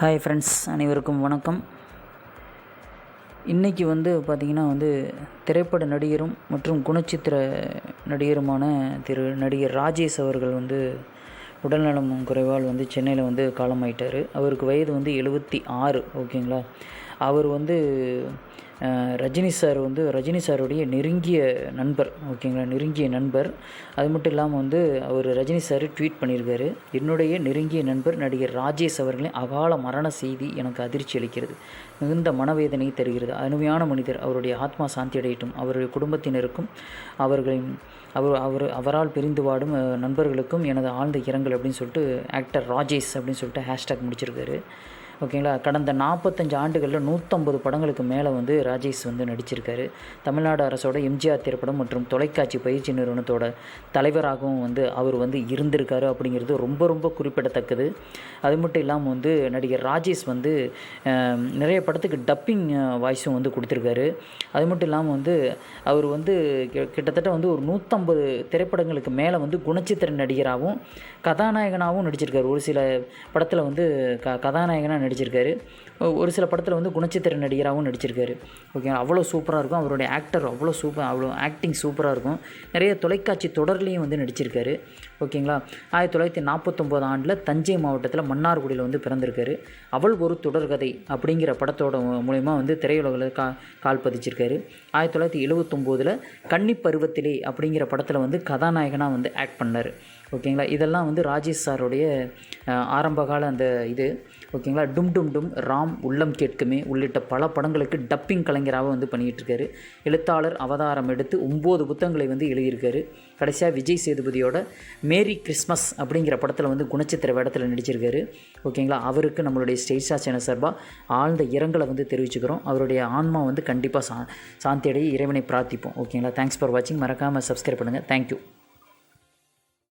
Hi friends அனைவருக்கும் வணக்கம். இன்றைக்கி வந்து பார்த்திங்கன்னா வந்து திரைப்பட நடிகரும் மற்றும் குணச்சித்திர நடிகருமான திரு நடிகர் ராஜேஷ் அவர்கள் வந்து உடல்நலம் குறைவால் வந்து சென்னையில் வந்து காலமாயிட்டார். அவருக்கு வயது வந்து எழுபத்தி ஆறு ஓகேங்களா? அவர் வந்து ரஜினி சார் வந்து ரஜினி சாருடைய நெருங்கிய நண்பர் ஓகேங்களா? நெருங்கிய நண்பர். அது மட்டும் இல்லாமல் வந்து அவர் ரஜினி சார் ட்வீட் பண்ணியிருக்காரு. என்னுடைய நெருங்கிய நண்பர் நடிகர் ராஜேஷ் அவர்களின் அகால மரண செய்தி எனக்கு அதிர்ச்சி அளிக்கிறது. மிகுந்த மனவேதனை தருகிறது. அருமையான மனிதர். அவருடைய ஆத்மா சாந்தி அடையட்டும். அவருடைய குடும்பத்தினருக்கும் அவர்களின் அவர் அவர் அவரால் பிரிந்து வாடும் நண்பர்களுக்கும் எனது ஆழ்ந்த இரங்கல் அப்படின்னு சொல்லிட்டு ஆக்டர் ராஜேஷ் அப்படின்னு சொல்லிட்டு ஹேஷ்டேக் முடிச்சிருக்காரு. ஓகேங்களா? கடந்த நாற்பத்தஞ்சு ஆண்டுகளில் நூற்றம்பது படங்களுக்கு மேலே வந்து ராஜேஷ் வந்து நடிச்சிருக்காரு. தமிழ்நாடு அரசோட எம்ஜிஆர் திரைப்படம் மற்றும் தொலைக்காட்சி பயிற்சி நிறுவனத்தோட தலைவராகவும் வந்து அவர் வந்து இருந்திருக்காரு அப்படிங்கிறது ரொம்ப ரொம்ப குறிப்பிடத்தக்கது. அது மட்டும் இல்லாமல் வந்து நடிகர் ராஜேஷ் வந்து நிறைய படத்துக்கு டப்பிங் வாய்ஸும் வந்து கொடுத்துருக்காரு. அது மட்டும் இல்லாமல் வந்து அவர் வந்து கிட்டத்தட்ட வந்து ஒரு நூற்றம்பது திரைப்படங்களுக்கு மேலே வந்து குணச்சித்திர நடிகராகவும் கதாநாயகனாகவும் நடிச்சிருக்காரு. ஒரு சில படத்தில் வந்து க கதாநாயகனாக நடிச்சிருக்காரு. ஒரு சில படத்தில் வந்து குணச்சித்திர நடிகராகவும் நடிச்சிருக்காரு. ஓகே அவ்வளோ சூப்பராக இருக்கும். அவருடைய ஆக்டர் அவ்வளோ சூப்பர் அவ்வளோ ஆக்டிங் சூப்பராக இருக்கும். நிறைய தொலைக்காட்சி தொடர்லேயும் வந்து நடிச்சிருக்காரு. ஓகேங்களா? ஆயிரத்தி தொள்ளாயிரத்தி நாற்பத்தொம்போது ஆண்டில் தஞ்சை மாவட்டத்தில் மன்னார்குடியில் வந்து பிறந்திருக்காரு. அவள் ஒரு தொடர்கதை அப்படிங்கிற படத்தோட மூலயமா வந்து திரையுலகில் கா கால் பதிச்சிருக்காரு. ஆயிரத்தி தொள்ளாயிரத்தி எழுவத்தொம்போதில் கன்னி பருவத்திலே அப்படிங்கிற படத்தில் வந்து கதாநாயகனாக வந்து ஆக்ட் பண்ணார். ஓகேங்களா? இதெல்லாம் வந்து ராஜேஷ் சாருடைய ஆரம்பகால அந்த இது. ஓகேங்களா? டும் டும் டும் ராம் உள்ளம் கேட்குமே உள்ளிட்ட பல படங்களுக்கு டப்பிங் கலைஞராக வந்து பண்ணிகிட்ருக்காரு எழுத்தாளர் அவதாரம் எடுத்து ஒம்பது புத்தகங்களை வந்து எழுதியிருக்காரு. கடைசியாக விஜய் சேதுபதியோட மேரி கிறிஸ்மஸ் அப்படிங்கிற படத்தில் வந்து குணச்சித்திர வேடத்தில் நடிச்சிருக்காரு. ஓகேங்களா? அவருக்கு நம்மளுடைய ஸ்டேஷா சேனல் சார்பாக ஆழ்ந்த இரங்கலை வந்து தெரிவிச்சுக்கிறோம். அவருடைய ஆன்மா வந்து கண்டிப்பாக சா சாந்தியடைய இறைவனை பிரார்த்திப்போம். ஓகேங்களா? தேங்க்ஸ் ஃபார் வாட்சிங் மறக்காமல் சப்ஸ்கிரைப் பண்ணுங்கள் தேங்க்யூ